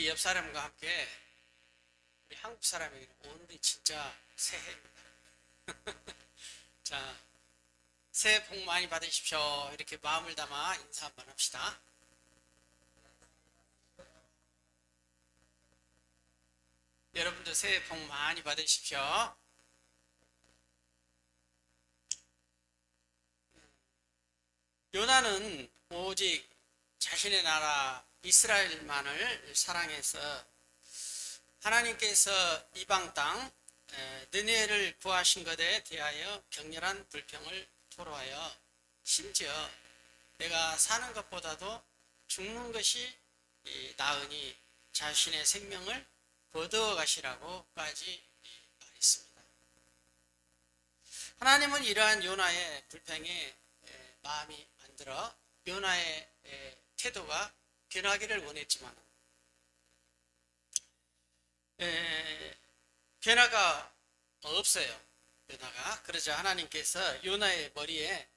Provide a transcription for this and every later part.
우리 옆 사람과 함께 우리 한국 사람에게는 오늘이 진짜 새해입니다. 자, 새해 복 많이 받으십시오. 이렇게 마음을 담아 인사 한번 합시다. 여러분도 새해 복 많이 받으십시오. 요나는 오직 자신의 나라 이스라엘만을 사랑해서 하나님께서 이방 땅 에, 느네를 구하신 것에 대하여 격렬한 불평을 토로하여 심지어 내가 사는 것보다도 죽는 것이 이, 나으니 자신의 생명을 거두어 가시라고까지 말했습니다. 하나님은 이러한 요나의 불평에 에, 마음이 안 들어 요나의 에, 태도가 변하기를 원했지만 에, 변화가 없어요. 변화가 그러자 하나님께서 요나의 머리에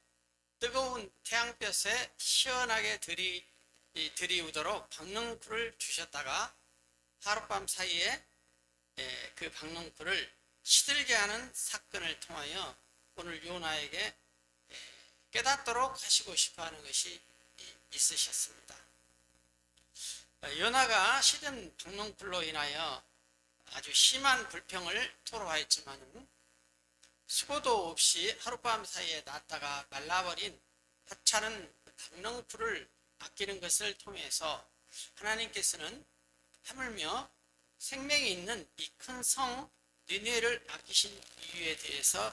뜨거운 태양볕에 시원하게 들이 이, 들이우도록 박능쿨을 주셨다가 하룻밤 사이에 에, 그 박능쿨을 시들게 하는 사건을 통하여 오늘 요나에게 에, 깨닫도록 하시고 싶어하는 것이 이- 있으셨습니다. 어, 요나가 시든 박능쿨로 인하여 아주 심한 불평을 토로하였지만 수고도 없이 하룻밤 사이에 났다가 말라버린 하찮은 박능풀을 아끼는 것을 통해서 하나님께서는 하물며 생명이 있는 이 큰 성 니네를 아끼신 이유에 대해서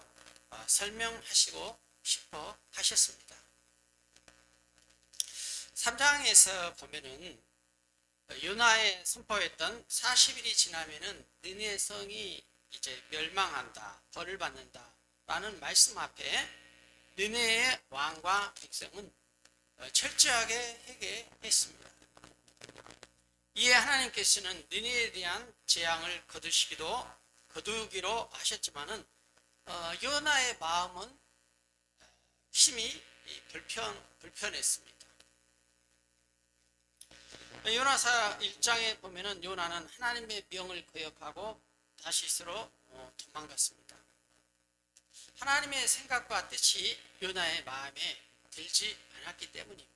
어, 설명하시고 싶어 하셨습니다. 3장에서 보면은 요나에 선포했던 40일이 지나면은 느네 성이 이제 멸망한다, 벌을 받는다 라는 말씀 앞에 느네의 왕과 백성은 어, 철저하게 회개했습니다. 이에 하나님께서는 느네에 대한 재앙을 거두시기도 거두기로 하셨지만은 어, 요나의 마음은 심히 불편 불편했습니다. 요나사 1장에 보면은 요나는 하나님의 명을 거역하고 다시스로 어, 도망갔습니다. 하나님의 생각과 뜻이 요나의 마음에 들지 않았기 때문입니다.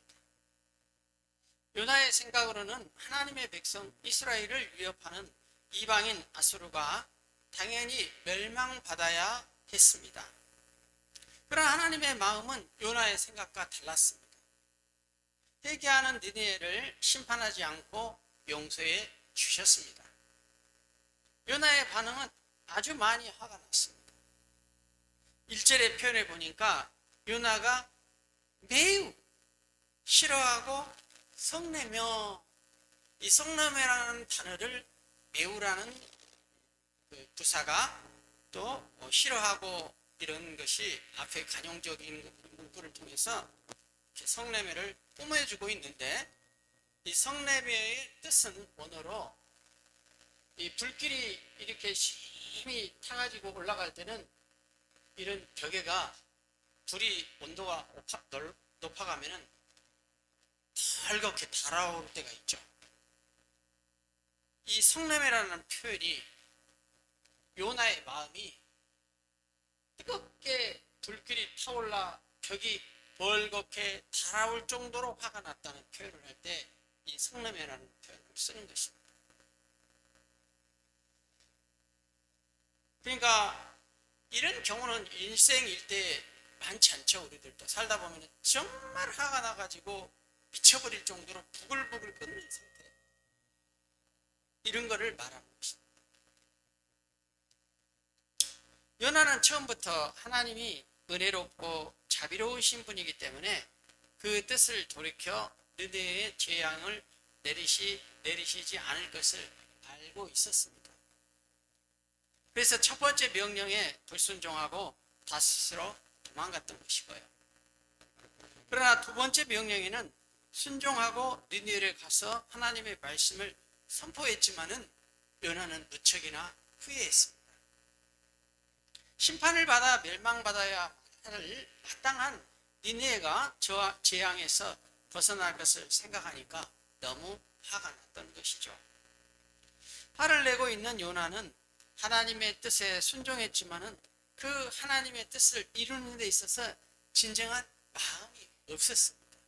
요나의 생각으로는 하나님의 백성 이스라엘을 위협하는 이방인 아수르가 당연히 멸망받아야 했습니다. 그러나 하나님의 마음은 요나의 생각과 달랐습니다. 회개하는 니네를 심판하지 않고 용서해 주셨습니다. 요나의 반응은 아주 많이 화가 났습니다. 1절의 표현을 보니까 요나가 매우 싫어하고 성내며 이 성내매라는 단어를 매우라는 그 부사가 또뭐 싫어하고 이런 것이 앞에 간용적인 문구를 통해서 이렇게 성내매를 뿜어주고 있는데 이 성내매의 뜻은 원어로 이 불길이 이렇게 심히 타가지고 올라갈 때는 이런 벽에가 불이 온도가 높아가면은 덜겋게 달아오를 때가 있죠. 이 성냄이라는 표현이 요나의 마음이 뜨겁게 불길이 타올라 벽이 벌겋게 달아올 정도로 화가 났다는 표현을 할 때 이 성냄이라는 표현을 쓰는 것입니다. 그러니까 이런 경우는 일생 일대 많지 않죠 우리들도 살다 보면 정말 화가 나가지고 미쳐버릴 정도로 부글부글 끓는 상태 이런 거를 말하는 것입니다. 요나는 처음부터 하나님이 은혜롭고 자비로우신 분이기 때문에 그 뜻을 돌이켜 느네의 재앙을 내리시 내리시지 않을 것을 알고 있었습니다. 그래서 첫 번째 명령에 불순종하고 다스스로 도망갔던 것이고요. 그러나 두 번째 명령에는 순종하고 니느웨를 가서 하나님의 말씀을 선포했지만은 요나는 무척이나 후회했습니다. 심판을 받아 멸망받아야 할 마땅한 니느웨가 저 재앙에서 벗어날 것을 생각하니까 너무 화가 났던 것이죠. 화를 내고 있는 요나는 하나님의 뜻에 순종했지만은 그 하나님의 뜻을 이루는 데 있어서 진정한 마음이 없었습니다.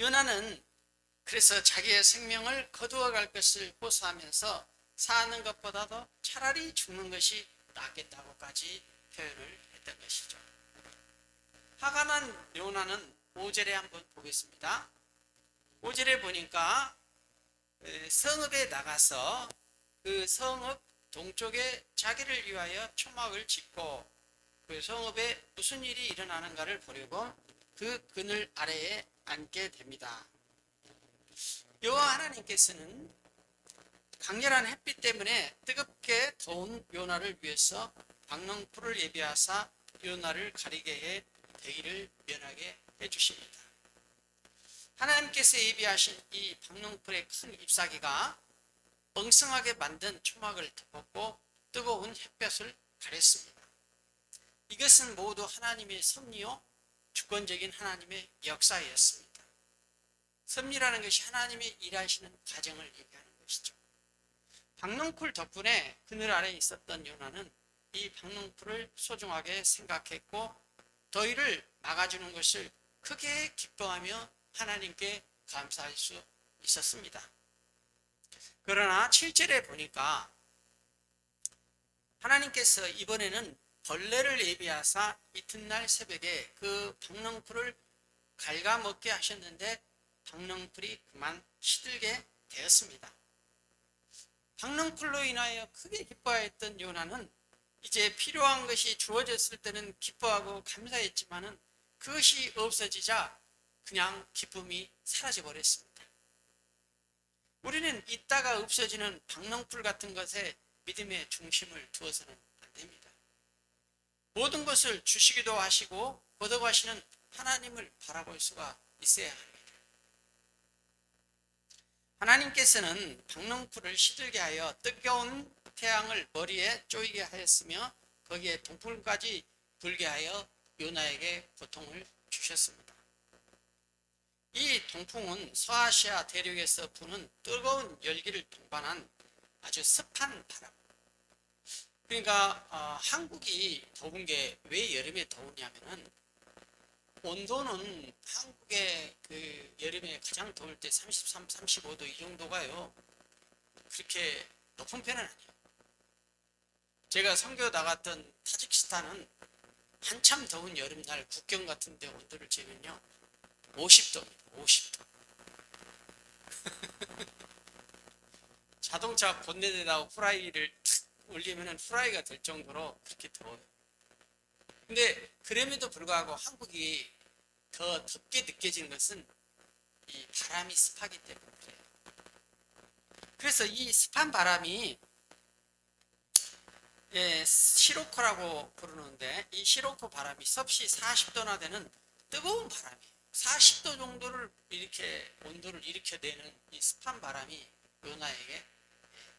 요나는 그래서 자기의 생명을 거두어 갈 것을 호소하면서 사는 것보다도 차라리 죽는 것이 낫겠다고까지 표현을 했던 것이죠. 난 요나는 5절에 한번 보겠습니다. 5절에 보니까 에, 성읍에 나가서 그 성읍 동쪽에 자기를 위하여 초막을 짓고 그 성읍에 무슨 일이 일어나는가를 보려고 그 그늘 아래에 앉게 됩니다. 여호와 하나님께서는 강렬한 햇빛 때문에 뜨겁게 더운 요나를 위해서 박농풀을 예비하사 요나를 가리게 해 대기를 면하게 해 주십니다. 하나님께서 예비하신 이 박농풀의 큰 잎사귀가 엉성하게 만든 초막을 덮었고 뜨거운 햇볕을 가렸습니다. 이것은 모두 하나님의 섭리요 주권적인 하나님의 역사였습니다. 섭리라는 것이 하나님의 일하시는 과정을 얘기하는 것이죠. 박농풀 덕분에 그늘 아래 있었던 요나는 이 박농풀을 소중하게 생각했고 더위를 막아주는 것을 크게 기뻐하며 하나님께 감사할 수 있었습니다. 그러나 7절에 보니까 하나님께서 이번에는 벌레를 예비하사 이튿날 새벽에 그 박농풀을 갉아먹게 하셨는데 박농풀이 그만 시들게 되었습니다. 박농풀로 인하여 크게 기뻐했던 요나는 이제 필요한 것이 주어졌을 때는 기뻐하고 감사했지만은 그것이 없어지자 그냥 기쁨이 사라져 버렸습니다. 우리는 있다가 없어지는 박농풀 같은 것에 믿음의 중심을 두어서는 안 됩니다. 모든 것을 주시기도 하시고 거둬가시는 하나님을 바라볼 수가 있어야 합니다. 하나님께서는 박농풀을 시들게 하여 뜨거운 태양을 머리에 쪼이게 하였으며 거기에 동풀까지 불게 하여 요나에게 고통을 주셨습니다. 이 동풍은 서아시아 대륙에서 부는 뜨거운 열기를 동반한 아주 습한 바람. 그러니까 어, 한국이 더운 게 왜 여름에 더우냐면은 온도는 한국의 그 여름에 가장 더울 때 33, 35도 이 정도가요. 그렇게 높은 편은 아니에요. 제가 선교 나갔던 타지키스탄은 한참 더운 여름날 국경 같은 데 온도를 재면요. 50도입니다. 50도. 자동차 본넷에다가 후라이를 툭 올리면 후라이가 될 정도로 그렇게 더워요. 근데 그럼에도 불구하고 한국이 더 덥게 느껴지는 것은 이 바람이 습하기 때문에 그래요. 그래서 이 습한 바람이 예, 시로코라고 부르는데 이 시로코 바람이 섭씨 40도나 되는 뜨거운 바람이에요. 40도 정도를 이렇게 온도를 일으켜내는 이 습한 바람이 요나에게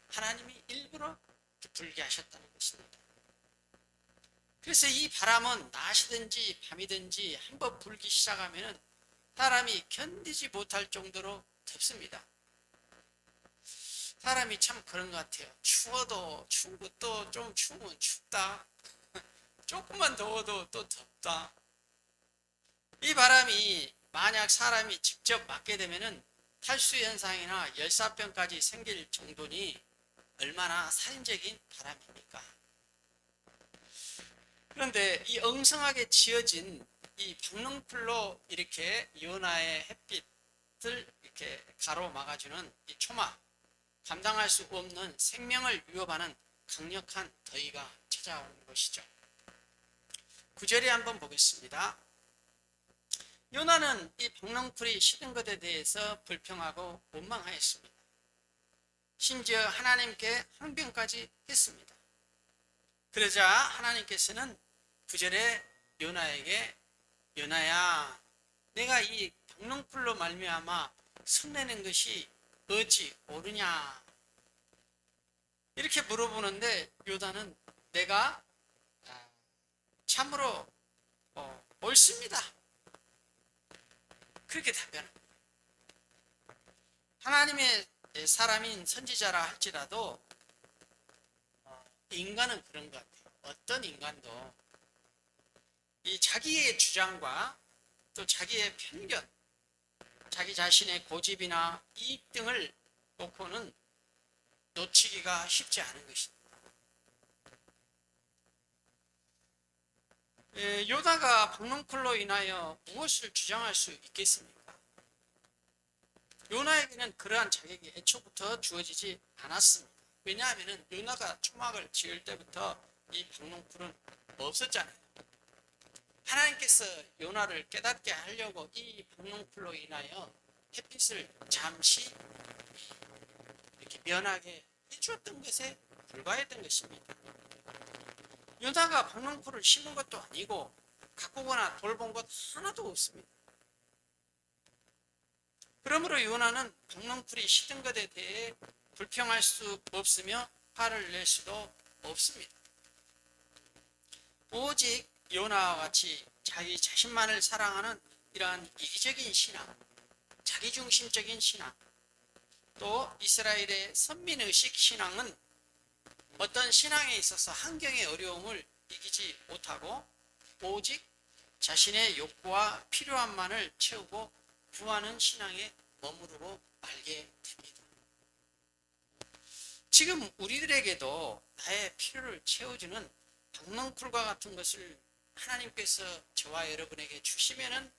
하나님이 일부러 불게 하셨다는 것입니다. 그래서 이 바람은 낮이든지 밤이든지 한 번 불기 시작하면 사람이 견디지 못할 정도로 덥습니다. 사람이 참 그런 것 같아요. 추워도 추고 또 좀 추우면 춥다. 조금만 더워도 또 덥다. 이 바람이 만약 사람이 직접 맞게 되면은 탈수 현상이나 열사병까지 생길 정도니 얼마나 살인적인 바람입니까? 그런데 이 엉성하게 지어진 이 박농풀로 이렇게 요나의 햇빛을 이렇게 가로막아주는 이 초막, 감당할 수 없는 생명을 위협하는 강력한 더위가 찾아오는 것이죠. 구절에 한번 보겠습니다. 요나는 이 박농풀이 시든 것에 대해서 불평하고 원망하였습니다. 심지어 하나님께 항변까지 했습니다. 그러자 하나님께서는 구절에 요나에게 요나야 내가 이 박농풀로 말미암아 성내는 것이 어찌 옳으냐 이렇게 물어보는데 요나는 내가 참으로 어, 옳습니다. 그렇게 답변합니다. 하나님의 사람인 선지자라 할지라도 어, 인간은 그런 것 같아요. 어떤 인간도 이 자기의 주장과 또 자기의 편견, 자기 자신의 고집이나 이익 등을 놓고는 놓치기가 쉽지 않은 것입니다. 에, 요나가 박농쿨로 인하여 무엇을 주장할 수 있겠습니까? 요나에게는 그러한 자격이 애초부터 주어지지 않았습니다. 왜냐하면 요나가 초막을 지을 때부터 이 박농쿨은 없었잖아요. 하나님께서 요나를 깨닫게 하려고 이 박농쿨로 인하여 햇빛을 잠시 이렇게 면하게 해주었던 것에 불과했던 것입니다. 요나가 박농쿨을 심은 것도 아니고 가꾸거나 돌본 것 하나도 없습니다. 그러므로 요나는 박농쿨이 시든 것에 대해 불평할 수 없으며 화를 낼 수도 없습니다. 오직 요나와 같이 자기 자신만을 사랑하는 이러한 이기적인 신앙, 자기중심적인 신앙, 또 이스라엘의 선민의식 신앙은 어떤 신앙에 있어서 환경의 어려움을 이기지 못하고 오직 자신의 욕구와 필요함만을 채우고 구하는 신앙에 머무르고 말게 됩니다. 지금 우리들에게도 나의 필요를 채워주는 박농쿨과 같은 것을 하나님께서 저와 여러분에게 주시면은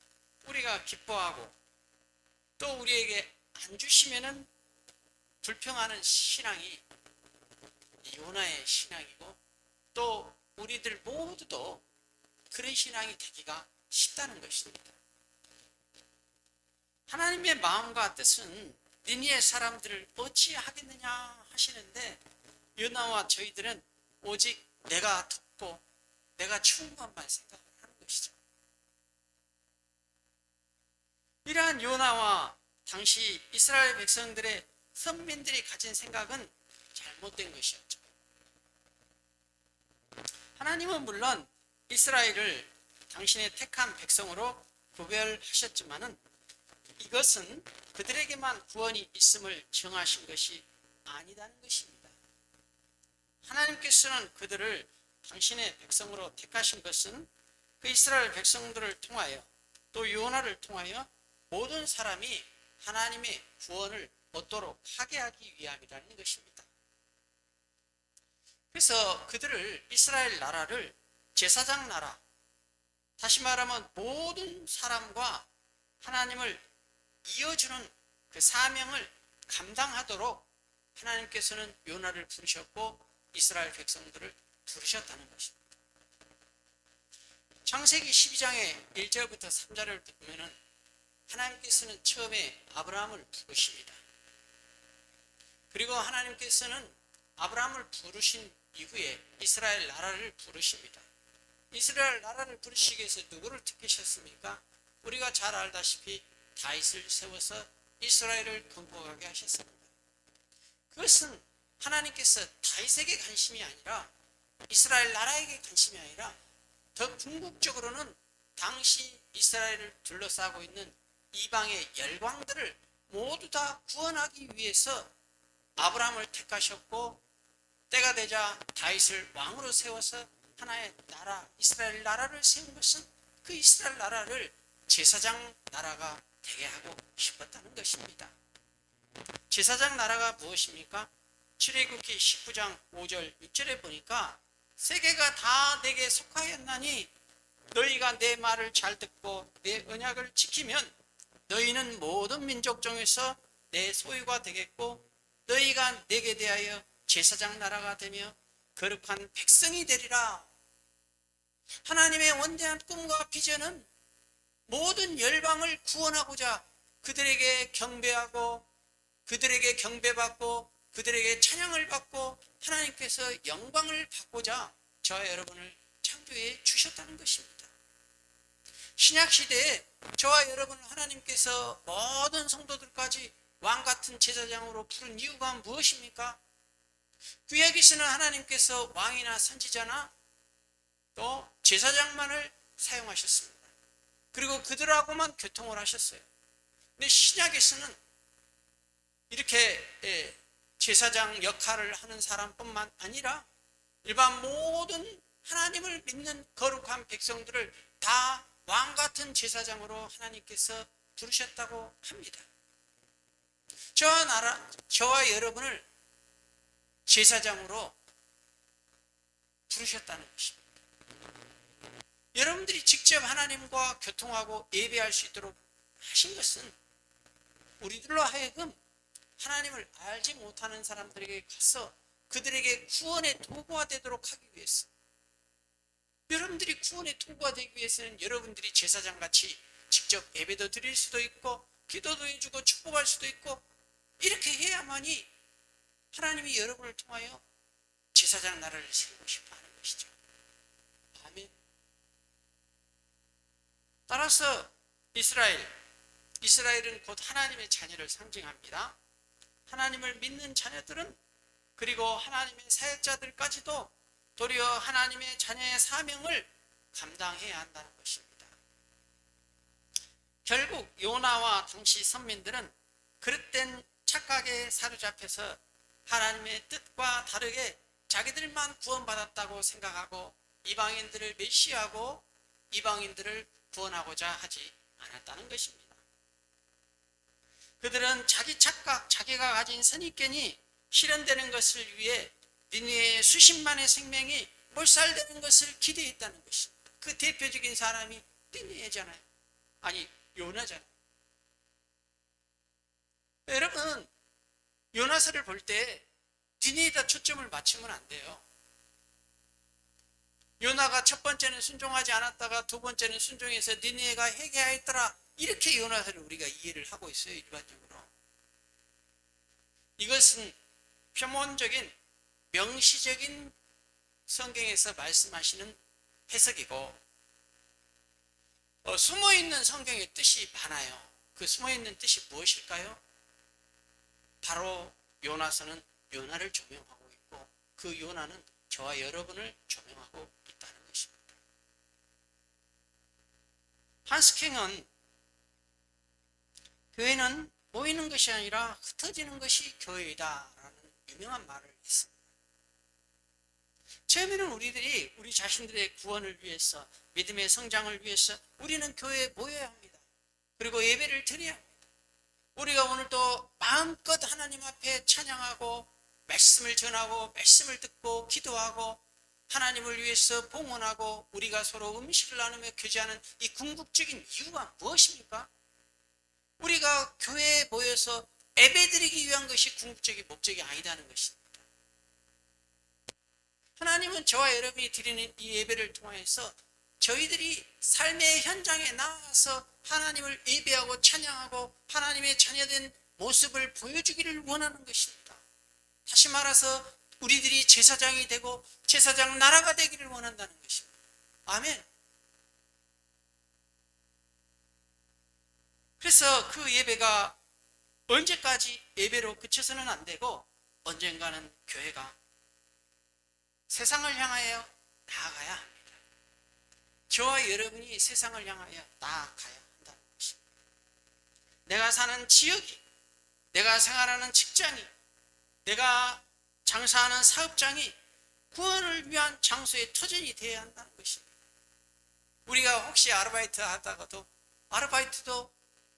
우리가 기뻐하고 또 우리에게 안 주시면은 불평하는 신앙이 요나의 신앙이고 또 우리들 모두도 그런 신앙이 되기가 쉽다는 것입니다. 하나님의 마음과 뜻은 니니의 사람들을 어찌 하겠느냐 하시는데 요나와 저희들은 오직 내가 덮고 내가 것만 생각하는 것이죠. 이러한 요나와 당시 이스라엘 백성들의 선민들이 가진 생각은 잘못된 것이었죠. 하나님은 물론 이스라엘을 당신의 택한 백성으로 구별하셨지만은 이것은 그들에게만 구원이 있음을 정하신 것이 아니다는 것입니다. 하나님께서는 그들을 당신의 백성으로 택하신 것은 그 이스라엘 백성들을 통하여 또 요나를 통하여 모든 사람이 하나님의 구원을 얻도록 하게 하기 위함이라는 것입니다. 그래서 그들을 이스라엘 나라를 제사장 나라, 다시 말하면 모든 사람과 하나님을 이어주는 그 사명을 감당하도록 하나님께서는 요나를 부르셨고 이스라엘 백성들을 부르셨다는 것입니다. 창세기 12장의 1절부터 3절을 보면은 하나님께서는 처음에 아브라함을 부르십니다. 그리고 하나님께서는 아브라함을 부르신 이후에 이스라엘 나라를 부르십니다. 이스라엘 나라를 부르시기 위해서 누구를 택하셨습니까? 우리가 잘 알다시피 다윗을 세워서 이스라엘을 건국하게 하셨습니다. 그것은 하나님께서 다윗에게 관심이 아니라 이스라엘 나라에게 관심이 아니라 더 궁극적으로는 당시 이스라엘을 둘러싸고 있는 이방의 열광들을 모두 다 구원하기 위해서 아브라함을 택하셨고 때가 되자 다윗을 왕으로 세워서 하나의 나라 이스라엘 나라를 세운 것은 그 이스라엘 나라를 제사장 나라가 되게 하고 싶었다는 것입니다. 제사장 나라가 무엇입니까? 출애굽기 19장 5절 6절에 보니까 세계가 다 내게 속하였나니 너희가 내 말을 잘 듣고 내 언약을 지키면 너희는 모든 민족 중에서 내 소유가 되겠고 너희가 내게 대하여 제사장 나라가 되며 거룩한 백성이 되리라. 하나님의 원대한 꿈과 비전은 모든 열방을 구원하고자 그들에게 경배하고 그들에게 경배받고 그들에게 찬양을 받고 하나님께서 영광을 받고자 저와 여러분을 창조해 주셨다는 것입니다. 신약 시대에 저와 여러분을 하나님께서 모든 성도들까지 왕 같은 제사장으로 부른 이유가 무엇입니까? 구약에서는 하나님께서 왕이나 선지자나 또 제사장만을 사용하셨습니다. 그리고 그들하고만 교통을 하셨어요. 근데 신약에서는 이렇게 예, 제사장 역할을 하는 사람뿐만 아니라 일반 모든 하나님을 믿는 거룩한 백성들을 다 왕 같은 제사장으로 하나님께서 부르셨다고 합니다. 저와 나라, 저와 여러분을 제사장으로 부르셨다는 것입니다. 여러분들이 직접 하나님과 교통하고 예배할 수 있도록 하신 것은 우리들로 하여금 하나님을 알지 못하는 사람들에게 가서 그들에게 구원의 도구가 되도록 하기 위해서 여러분들이 구원의 도구가 되기 위해서는 여러분들이 제사장 같이 직접 예배도 드릴 수도 있고 기도도 해주고 축복할 수도 있고 이렇게 해야만이 하나님이 여러분을 통하여 제사장 나라를 세우고 싶어 하는 것이죠. 아멘. 따라서 이스라엘, 이스라엘은 곧 하나님의 자녀를 상징합니다. 하나님을 믿는 자녀들은 그리고 하나님의 사역자들까지도 도리어 하나님의 자녀의 사명을 감당해야 한다는 것입니다. 결국 요나와 당시 선민들은 그릇된 착각에 사로잡혀서 하나님의 뜻과 다르게 자기들만 구원받았다고 생각하고 이방인들을 메시하고 이방인들을 구원하고자 하지 않았다는 것입니다. 그들은 자기 착각, 자기가 가진 선입견이 실현되는 것을 위해 니느웨의 수십만의 생명이 몰살되는 것을 기대했다는 것입니다. 그 대표적인 사람이 니느웨잖아요. 아니 요나잖아요. 여러분 요나서를 볼 때 니느웨에다 초점을 맞추면 안 돼요. 요나가 첫 번째는 순종하지 않았다가 두 번째는 순종해서 니느웨가 회개하였더라. 이렇게 요나서를 우리가 이해를 하고 있어요 일반적으로. 이것은 표면적인 명시적인 성경에서 말씀하시는 해석이고 어, 숨어 있는 성경의 뜻이 많아요. 그 숨어 있는 뜻이 무엇일까요? 바로 요나서는 요나를 조명하고 있고 그 요나는 저와 여러분을 조명하고 있다는 것입니다. 한스킹은 교회는 모이는 것이 아니라 흩어지는 것이 교회이다라는 유명한 말을 했습니다. 처음에는 우리들이 우리 자신들의 구원을 위해서 믿음의 성장을 위해서 우리는 교회에 모여야 합니다. 그리고 예배를 드려야 합니다. 우리가 오늘도 마음껏 하나님 앞에 찬양하고 말씀을 전하고 말씀을 듣고 기도하고 하나님을 위해서 봉헌하고 우리가 서로 음식을 나누며 교제하는 이 궁극적인 이유가 무엇입니까? 우리가 교회에 모여서 예배드리기 위한 것이 궁극적인 목적이 아니다는 것입니다. 하나님은 저와 여러분이 드리는 이 예배를 통해서 저희들이 삶의 현장에 나아가서 하나님을 예배하고 찬양하고 하나님의 자녀된 모습을 보여주기를 원하는 것입니다. 다시 말해서 우리들이 제사장이 되고 제사장 나라가 되기를 원한다는 것입니다. 아멘. 그래서 그 예배가 언제까지 예배로 그쳐서는 안 되고 언젠가는 교회가 세상을 향하여 나아가야 합니다. 저와 여러분이 세상을 향하여 나아가야 한다는 것입니다. 내가 사는 지역이, 내가 생활하는 직장이, 내가 장사하는 사업장이 구원을 위한 장소의 터전이 되어야 한다는 것입니다. 우리가 혹시 아르바이트 하다가도 아르바이트도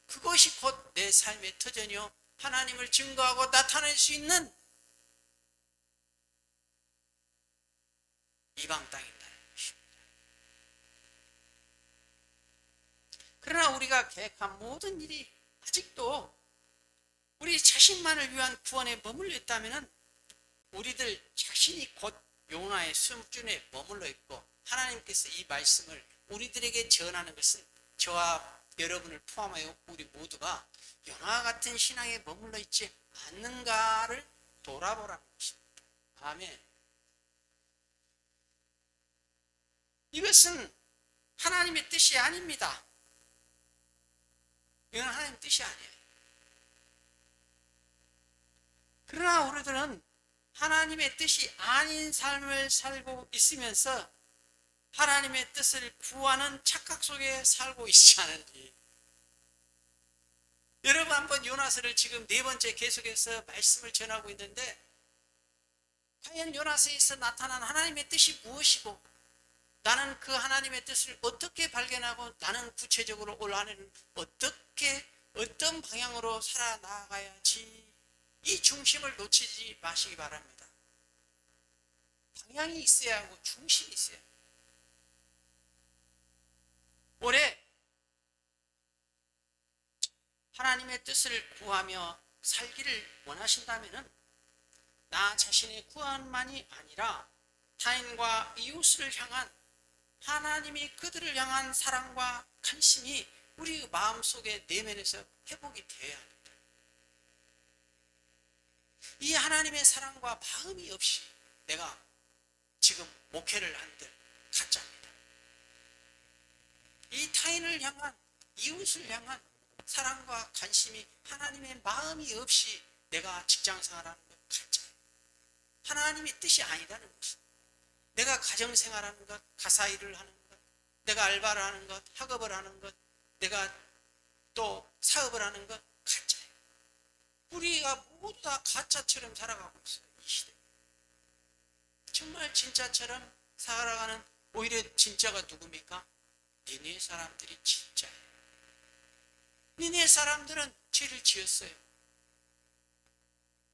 그것이 곧 내 삶의 터전이요. 하나님을 증거하고 나타낼 수 있는 이방 땅이다는 것입니다. 그러나 우리가 계획한 모든 일이 아직도 우리 자신만을 위한 구원에 머물러 있다면 우리들 자신이 곧 요나의 수준에 머물러 있고 하나님께서 이 말씀을 우리들에게 전하는 것은 저와 여러분을 포함하여 우리 모두가 요나 같은 신앙에 머물러 있지 않는가를 돌아보라는 것입니다. 아멘. 이것은 하나님의 뜻이 아닙니다. 이건 하나님 뜻이 아니에요. 그러나 우리들은 하나님의 뜻이 아닌 삶을 살고 있으면서 하나님의 뜻을 구하는 착각 속에 살고 있지 않은지. 여러분 한번 요나스를 지금 네 번째 계속해서 말씀을 전하고 있는데 과연 요나스에서 나타난 하나님의 뜻이 무엇이고 나는 그 하나님의 뜻을 어떻게 발견하고 나는 구체적으로 올 한해는 어떻게 어떤 방향으로 살아 나가야지 이 중심을 놓치지 마시기 바랍니다. 방향이 있어야 하고 중심이 있어야 해요. 올해 하나님의 뜻을 구하며 살기를 원하신다면은 나 자신의 구원만이 아니라 타인과 이웃을 향한 하나님이 그들을 향한 사랑과 관심이 우리 마음속에 내면에서 회복이 되어야 합니다. 이 하나님의 사랑과 마음이 없이 내가 지금 목회를 한들 가짜입니다. 이 타인을 향한 이웃을 향한 사랑과 관심이 하나님의 마음이 없이 내가 직장 생활하는 것 가짜예요. 하나님의 뜻이 아니라는 것입니다. 내가 가정 생활하는 것, 가사 일을 하는 것, 내가 알바를 하는 것, 학업을 하는 것, 내가 또 사업을 하는 것 가짜예요. 우리가 모두 다 가짜처럼 살아가고 있어요. 이 시대. 정말 진짜처럼 살아가는 오히려 진짜가 누굽니까? 니네 사람들이 진짜예요. 니네 사람들은 죄를 지었어요.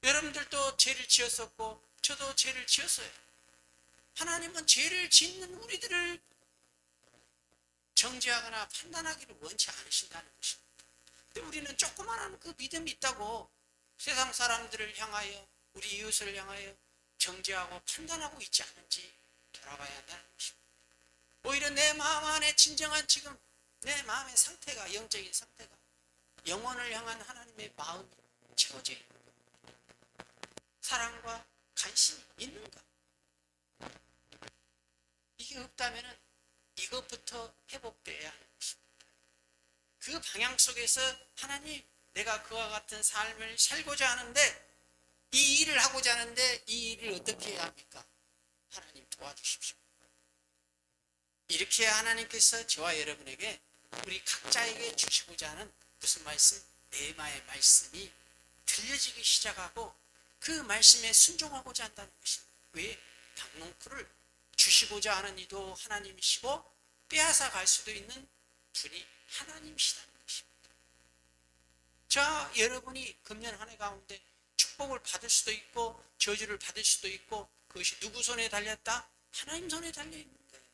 여러분들도 죄를 지었었고 저도 죄를 지었어요. 하나님은 죄를 짓는 우리들을 정죄하거나 판단하기를 원치 않으신다는 것입니다. 근데 우리는 조그마한 그 믿음이 있다고 세상 사람들을 향하여 우리 이웃을 향하여 정죄하고 판단하고 있지 않은지 돌아봐야 한다는 것입니다. 오히려 내 마음 안에 진정한 지금 내 마음의 상태가 영적인 상태가 영혼을 향한 하나님의 마음이 채워져 있는 사랑과 관심이 있는가? 이게 없다면 이것부터 회복돼야 하는 것입니다. 그 방향 속에서 하나님 내가 그와 같은 삶을 살고자 하는데 이 일을 하고자 하는데 이 일을 어떻게 해야 합니까? 하나님 도와주십시오. 이렇게 하나님께서 저와 여러분에게 우리 각자에게 주시고자 하는 무슨 말씀? 내마의 말씀이 들려지기 시작하고 그 말씀에 순종하고자 한다는 것입니다. 왜? 당농쿨을 주시고자 하는 이도 하나님이시고 빼앗아 갈 수도 있는 분이 하나님이시다는 것입니다. 자, 여러분이 금년 한 해 가운데 축복을 받을 수도 있고 저주를 받을 수도 있고 그것이 누구 손에 달렸다? 하나님 손에 달려 있는 거예요.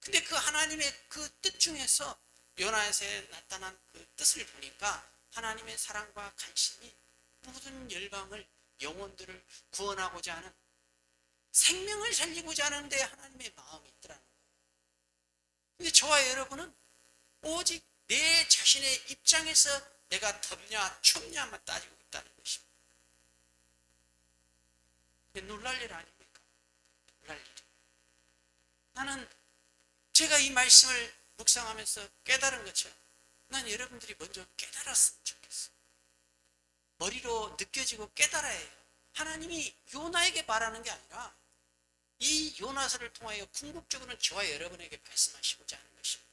근데 그 하나님의 그 뜻 중에서 요나에서 나타난 그 뜻을 보니까 하나님의 사랑과 관심이 모든 열방을 영혼들을 구원하고자 하는 생명을 살리고자 하는데 하나님의 마음이 있더라는 거예요. 근데 저와 여러분은 오직 내 자신의 입장에서 내가 덥냐 춥냐만 따지고 있다는 것입니다. 놀랄 일 아닙니까? 놀랄 일. 나는 제가 이 말씀을 묵상하면서 깨달은 것처럼 난 여러분들이 먼저 깨달았으면 좋겠어. 머리로 느껴지고 깨달아야 해요. 하나님이 요나에게 말하는 게 아니라 이 요나서를 통하여 궁극적으로는 저와 여러분에게 말씀하시고자 하는 것입니다.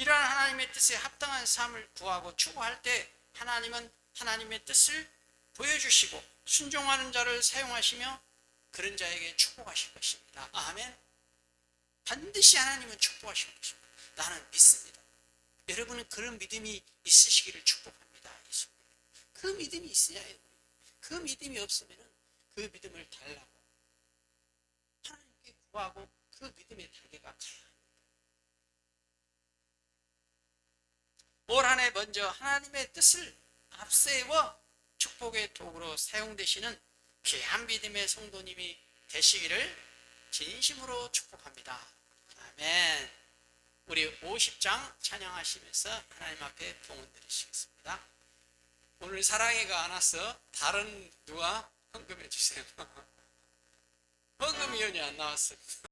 이러한 하나님의 뜻에 합당한 삶을 구하고 추구할 때 하나님은 하나님의 뜻을 보여주시고 순종하는 자를 사용하시며 그런 자에게 축복하실 것입니다. 아멘. 반드시 하나님은 축복하실 것입니다. 나는 믿습니다. 여러분은 그런 믿음이 있으시기를 축복합니다. 그 믿음이 있어야 해요. 그 믿음이 없으면 그 믿음을 달라고 하나님께 구하고 그 믿음의 단계가 가야 합니다. 올 한 해 먼저 하나님의 뜻을 앞세워 축복의 도구로 사용되시는 귀한 믿음의 성도님이 되시기를 진심으로 축복합니다. 아멘. 우리 50장 찬양하시면서 하나님 앞에 봉헌 드리시겠습니다. 오늘 사랑이가 안 와서 다른 누가 헌금해 주세요. 헌금위원이 안 나왔어요.